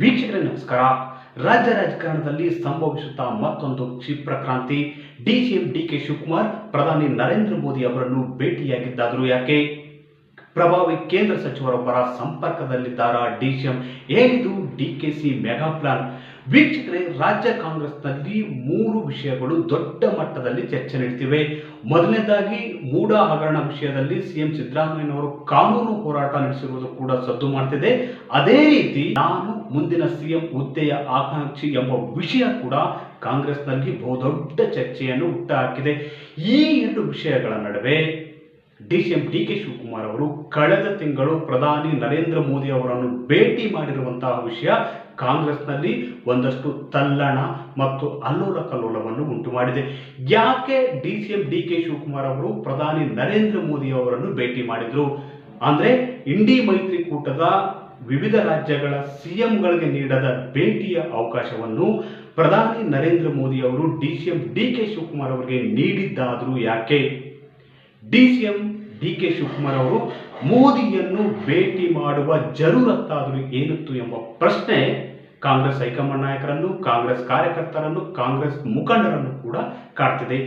ವೀಕ್ಷಕರೇ ನಮಸ್ಕಾರ. ರಾಜ್ಯ ರಾಜಕಾರಣದಲ್ಲಿ ಸಂಭವಿಸುತ್ತಾ ಮತ್ತೊಂದು ಕ್ಷಿಪ್ರ ಕ್ರಾಂತಿ. ಡಿಸಿಎಂ ಡಿಕೆ ಶಿವಕುಮಾರ್, ಪ್ರಧಾನಿ ನರೇಂದ್ರ ಮೋದಿ ಅವರನ್ನು ಭೇಟಿಯಾಗಿದ್ದಾದರೂ ಯಾಕೆ? ಪ್ರಭಾವಿ ಕೇಂದ್ರ ಸಚಿವರೊಬ್ಬರ ಸಂಪರ್ಕದಲ್ಲಿದ್ದಾರ ಡಿಸಿಎಂ ಏನಿದು ಡಿಕೆಸಿ ಮೆಗಾ ಪ್ಲಾನ್ ವೀಕ್ಷಕರೇ, ರಾಜ್ಯ ಕಾಂಗ್ರೆಸ್ನಲ್ಲಿ ಮೂರು ವಿಷಯಗಳು ದೊಡ್ಡ ಮಟ್ಟದಲ್ಲಿ ಚರ್ಚೆ ನಡೀತಿವೆ. ಮೊದಲನೇದಾಗಿ ಮೂಡ ಹಗರಣ ವಿಷಯದಲ್ಲಿ ಸಿಎಂ ಸಿದ್ದರಾಮಯ್ಯನವರು ಕಾನೂನು ಹೋರಾಟ ನಡೆಸಿರುವುದು ಕೂಡ ಸದ್ದು ಮಾಡ್ತಿದೆ. ಅದೇ ರೀತಿ, ನಾನು ಮುಂದಿನ ಸಿಎಂ ಹುದ್ದೆಯ ಆಕಾಂಕ್ಷಿ ಎಂಬ ವಿಷಯ ಕೂಡ ಕಾಂಗ್ರೆಸ್ನಲ್ಲಿ ಬಹುದೊಡ್ಡ ಚರ್ಚೆಯನ್ನು ಹುಟ್ಟುಹಾಕಿದೆ. ಈ ಎರಡು ವಿಷಯಗಳ ನಡುವೆ ಡಿಸಿಎಂ ಡಿ ಕೆ ಶಿವಕುಮಾರ್ ಅವರು ಕಳೆದ ತಿಂಗಳು ಪ್ರಧಾನಿ ನರೇಂದ್ರ ಮೋದಿ ಅವರನ್ನು ಭೇಟಿ ಮಾಡಿರುವಂತಹ ವಿಷಯ ಕಾಂಗ್ರೆಸ್ನಲ್ಲಿ ಒಂದಷ್ಟು ತಲ್ಲಣ ಮತ್ತು ಅಲ್ಲೋಲ ಕಲ್ಲೋಲವನ್ನು ಉಂಟು ಮಾಡಿದೆ. ಯಾಕೆ D C M D K Shivakumar ಅವರು ಪ್ರಧಾನಿ ನರೇಂದ್ರ ಮೋದಿ ಅವರನ್ನು ಭೇಟಿ ಮಾಡಿದ್ರು? ಅಂದ್ರೆ ಇಂಡಿ ಮೈತ್ರಿಕೂಟದ ವಿವಿಧ ರಾಜ್ಯಗಳ ಸಿಎಂಗಳಿಗೆ ನೀಡದ ಭೇಟಿಯ ಅವಕಾಶವನ್ನು ಪ್ರಧಾನಿ ನರೇಂದ್ರ ಮೋದಿ ಅವರು D C M D K Shivakumar ಅವರಿಗೆ ನೀಡಿದ್ದಾದರೂ ಯಾಕೆ? D C M D K Shivakumar ಅವರು ಮೋದಿಯನ್ನು ಭೇಟಿ ಮಾಡುವ ಜರೂರತ್ತಾದರೂ ಏನಿತ್ತು ಎಂಬ ಪ್ರಶ್ನೆ ಕಾಂಗ್ರೆಸ್ ಹೈಕಮಾಂಡ್ ನಾಯಕರನ್ನು, ಕಾಂಗ್ರೆಸ್ ಕಾರ್ಯಕರ್ತರನ್ನು, ಕಾಂಗ್ರೆಸ್ ಮುಖಂಡರನ್ನು ಕೂಡ ಕಾಡ್ತಿದೆ.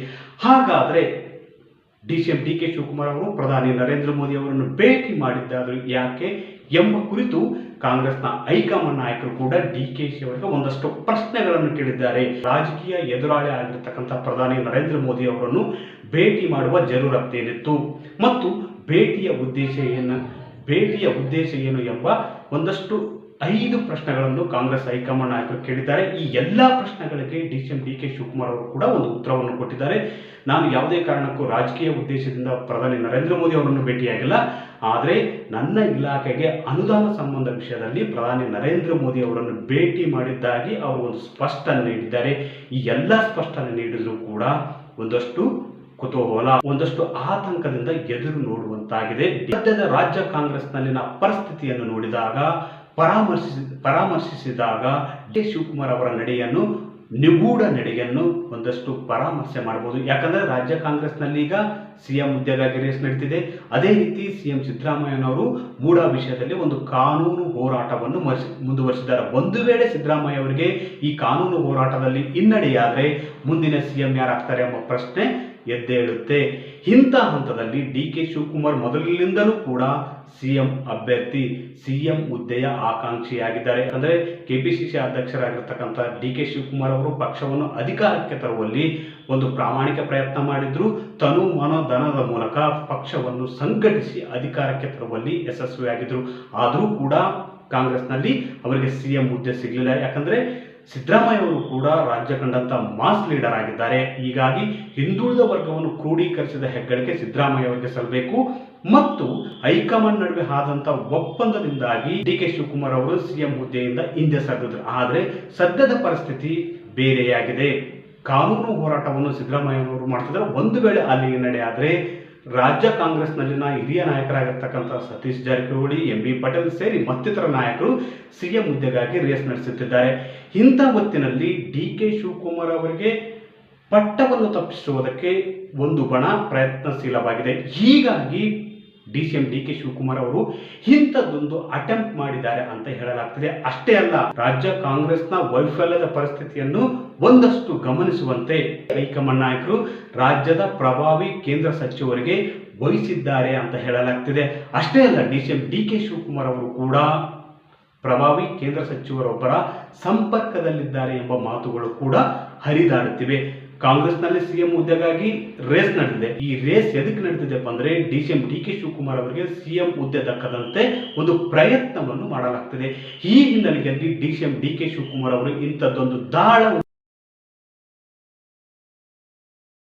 ಹಾಗಾದರೆ D C M D K Shivakumar ಅವರು, ಪ್ರಧಾನಿ ನರೇಂದ್ರ ಮೋದಿ ಅವರನ್ನು ಭೇಟಿ ಮಾಡಿದ್ದಾದರೂ ಯಾಕೆ ಎಂಬ ಕುರಿತು ಕಾಂಗ್ರೆಸ್ನ ಹೈಕಮಾಂಡ್ ನಾಯಕರು ಕೂಡ ಡಿ ಕೆ ಶಿ ಅವರಿಗೆ ಒಂದಷ್ಟು ಪ್ರಶ್ನೆಗಳನ್ನು ಕೇಳಿದ್ದಾರೆ. ರಾಜಕೀಯ ಎದುರಾಳಿ ಆಗಿರ್ತಕ್ಕಂಥ ಪ್ರಧಾನಿ ನರೇಂದ್ರ ಮೋದಿ ಅವರನ್ನು ಭೇಟಿ ಮಾಡುವ ಜರೂರತ್ತೇನಿತ್ತು. ಮತ್ತು ಭೇಟಿಯ ಉದ್ದೇಶ ಏನು, ಭೇಟಿಯ ಉದ್ದೇಶ ಏನು ಎಂಬ ಒಂದಷ್ಟು ಐದು ಪ್ರಶ್ನೆಗಳನ್ನು ಕಾಂಗ್ರೆಸ್ ಹೈಕಮಾಂಡ್ ನಾಯಕರು ಕೇಳಿದ್ದಾರೆ. ಈ ಎಲ್ಲ ಪ್ರಶ್ನೆಗಳಿಗೆ D C M D K Shivakumar ಅವರು ಕೂಡ ಒಂದು ಉತ್ತರವನ್ನು ಕೊಟ್ಟಿದ್ದಾರೆ. ನಾನು ಯಾವುದೇ ಕಾರಣಕ್ಕೂ ರಾಜಕೀಯ ಉದ್ದೇಶದಿಂದ ಪ್ರಧಾನಿ ನರೇಂದ್ರ ಮೋದಿ ಅವರನ್ನು ಭೇಟಿಯಾಗಿಲ್ಲ. ಆದರೆ ನನ್ನ ಇಲಾಖೆಗೆ ಅನುದಾನ ಸಂಬಂಧ ವಿಷಯದಲ್ಲಿ ಪ್ರಧಾನಿ ನರೇಂದ್ರ ಮೋದಿ ಅವರನ್ನು ಭೇಟಿ ಮಾಡಿದ್ದಾಗಿ ಅವರು ಒಂದು ಸ್ಪಷ್ಟನೆ ನೀಡಿದ್ದಾರೆ. ಈ ಎಲ್ಲ ಸ್ಪಷ್ಟನೆ ನೀಡಿದರೂ ಕೂಡ ಒಂದಷ್ಟು ಕುತೂಹಲ ಒಂದಷ್ಟು ಆತಂಕದಿಂದ ಎದುರು ನೋಡುವಂತಾಗಿದೆ. ಸದ್ಯದ ರಾಜ್ಯ ಕಾಂಗ್ರೆಸ್ನಲ್ಲಿನ ಪರಿಸ್ಥಿತಿಯನ್ನು ನೋಡಿದಾಗ ಪರಾಮರ್ಶಿಸಿ ಪರಾಮರ್ಶಿಸಿದಾಗ ಡಿ. ಶಿವಕುಮಾರ್ ಅವರ ನಡೆಯನ್ನು, ನಿಗೂಢ ನಡೆಯನ್ನು ಒಂದಷ್ಟು ಪರಾಮರ್ಶೆ ಮಾಡಬಹುದು. ಯಾಕಂದ್ರೆ ರಾಜ್ಯ ಕಾಂಗ್ರೆಸ್ನಲ್ಲಿ ಈಗ ಸಿಎಂ ಹುದ್ದೆಗಾಗಿ ರೇಸ್ ನಡೀತಿದೆ. ಅದೇ ರೀತಿ ಸಿಎಂ ಸಿದ್ದರಾಮಯ್ಯನವರು ಮೂಡ ವಿಷಯದಲ್ಲಿ ಒಂದು ಕಾನೂನು ಹೋರಾಟವನ್ನು ಮುಂದುವರಿಸಿದ್ದಾರೆ. ಒಂದು ವೇಳೆ ಸಿದ್ದರಾಮಯ್ಯ ಅವರಿಗೆ ಈ ಕಾನೂನು ಹೋರಾಟದಲ್ಲಿ ಹಿನ್ನಡೆಯಾದರೆ ಮುಂದಿನ ಸಿಎಂ ಯಾರಾಗ್ತಾರೆ ಎಂಬ ಪ್ರಶ್ನೆ ಎದ್ದೇಳುತ್ತೆ. ಇಂಥ ಹಂತದಲ್ಲಿ ಡಿ ಕೆ ಶಿವಕುಮಾರ್ ಮೊದಲಿನಿಂದಲೂ ಕೂಡ ಸಿಎಂ ಅಭ್ಯರ್ಥಿ, ಸಿಎಂ ಹುದ್ದೆಯ ಆಕಾಂಕ್ಷಿಯಾಗಿದ್ದಾರೆ. ಅಂದರೆ ಕೆಪಿಸಿಸಿ ಅಧ್ಯಕ್ಷರಾಗಿರ್ತಕ್ಕಂಥ ಡಿ ಕೆ ಶಿವಕುಮಾರ್ ಅವರು ಪಕ್ಷವನ್ನು ಅಧಿಕಾರಕ್ಕೆ ತರುವಲ್ಲಿ ಒಂದು ಪ್ರಾಮಾಣಿಕ ಪ್ರಯತ್ನ ಮಾಡಿದ್ರು. ತನು ಮನೋಧನದ ಮೂಲಕ ಪಕ್ಷವನ್ನು ಸಂಘಟಿಸಿ ಅಧಿಕಾರಕ್ಕೆ ತರುವಲ್ಲಿ ಯಶಸ್ವಿಯಾಗಿದ್ದರು ಆದರೂ ಕೂಡ ಕಾಂಗ್ರೆಸ್ನಲ್ಲಿ ಅವರಿಗೆ ಸಿಎಂ ಹುದ್ದೆ ಸಿಗಲಿಲ್ಲ. ಯಾಕಂದ್ರೆ ಸಿದ್ದರಾಮಯ್ಯ ಅವರು ಕೂಡ ರಾಜ್ಯ ಕಂಡಂಥ ಮಾಸ್ ಲೀಡರ್ ಆಗಿದ್ದಾರೆ. ಹೀಗಾಗಿ ಹಿಂದುಳಿದ ವರ್ಗವನ್ನು ಕ್ರೋಢೀಕರಿಸಿದ ಹೆಗ್ಗಳಿಕೆ ಸಿದ್ದರಾಮಯ್ಯ ಅವರಿಗೆ ಸಲ್ಲಬೇಕು. ಮತ್ತು ಹೈಕಮಾಂಡ್ ನಡುವೆ ಆದಂತ ಒಪ್ಪಂದದಿಂದಾಗಿ ಡಿ ಕೆ ಶಿವಕುಮಾರ್ ಅವರು ಸಿಎಂ ಹುದ್ದೆಯಿಂದ ಹಿಂದೆ ಸರಿದ್ರು ಆದರೆ ಸದ್ಯದ ಪರಿಸ್ಥಿತಿ ಬೇರೆಯಾಗಿದೆ. ಕಾನೂನು ಹೋರಾಟವನ್ನು ಸಿದ್ದರಾಮಯ್ಯನವರು ಮಾಡ್ತಿದ್ದಾರೆ. ಒಂದು ವೇಳೆ ಅಲ್ಲಿ ಹಿನ್ನಡೆ ಆದರೆ ರಾಜ್ಯ ಕಾಂಗ್ರೆಸ್ನಲ್ಲಿನ ಹಿರಿಯ ನಾಯಕರಾಗಿರ್ತಕ್ಕಂಥ ಸತೀಶ್ ಜಾರಕಿಹೊಳಿ, ಎಂ ಬಿ ಪಟೇಲ್ ಸೇರಿ ಮತ್ತಿತರ ನಾಯಕರು ಸಿಎಂ ಹುದ್ದೆಗಾಗಿ ರೇಸ್ ನಡೆಸುತ್ತಿದ್ದಾರೆ. ಇಂಥ ಹೊತ್ತಿನಲ್ಲಿ ಡಿ ಕೆ ಶಿವಕುಮಾರ್ ಅವರಿಗೆ ಪಟ್ಟವನ್ನು ತಪ್ಪಿಸುವುದಕ್ಕೆ ಒಂದು ಬಣ ಪ್ರಯತ್ನಶೀಲವಾಗಿದೆ. ಹೀಗಾಗಿ D C M D K Shivakumar ಅವರು ಇಂಥದ್ದೊಂದು ಅಟೆಂಪ್ಟ್ ಮಾಡಿದ್ದಾರೆ ಅಂತ ಹೇಳಲಾಗ್ತದೆ. ಅಷ್ಟೇ ಅಲ್ಲ, ರಾಜ್ಯ ಕಾಂಗ್ರೆಸ್ನ ವೈಫಲ್ಯದ ಪರಿಸ್ಥಿತಿಯನ್ನು ಒಂದಷ್ಟು ಗಮನಿಸುವಂತೆ ಹೈಕಮಾಂಡ್ ನಾಯಕರು ರಾಜ್ಯದ ಪ್ರಭಾವಿ ಕೇಂದ್ರ ಸಚಿವರಿಗೆ ವಹಿಸಿದ್ದಾರೆ ಅಂತ ಹೇಳಲಾಗ್ತಿದೆ. ಅಷ್ಟೇ ಅಲ್ಲ D C M D K Shivakumar ಅವರು ಕೂಡ ಪ್ರಭಾವಿ ಕೇಂದ್ರ ಸಚಿವರೊಬ್ಬರ ಸಂಪರ್ಕದಲ್ಲಿದ್ದಾರೆ ಎಂಬ ಮಾತುಗಳು ಕೂಡ ಹರಿದಾಡುತ್ತಿವೆ. ಕಾಂಗ್ರೆಸ್ನಲ್ಲಿ ಸಿಎಂ ಹುದ್ದೆಗಾಗಿ ರೇಸ್ ನಡೆದಿದೆ. ಈ ರೇಸ್ ಎದಕ್ಕೆ ನಡೆದಿದೆಪ್ಪ ಅಂದರೆ D C M D K Shivakumar ಅವರಿಗೆ ಸಿಎಂ ಹುದ್ದೆ ದಕ್ಕದಂತೆ ಒಂದು ಪ್ರಯತ್ನವನ್ನು ಮಾಡಲಾಗ್ತಿದೆ. ಈ ಹಿನ್ನೆಲೆಯಲ್ಲಿ D C M D K Shivakumar ಅವರು ಇಂಥದ್ದೊಂದು ದಾಳ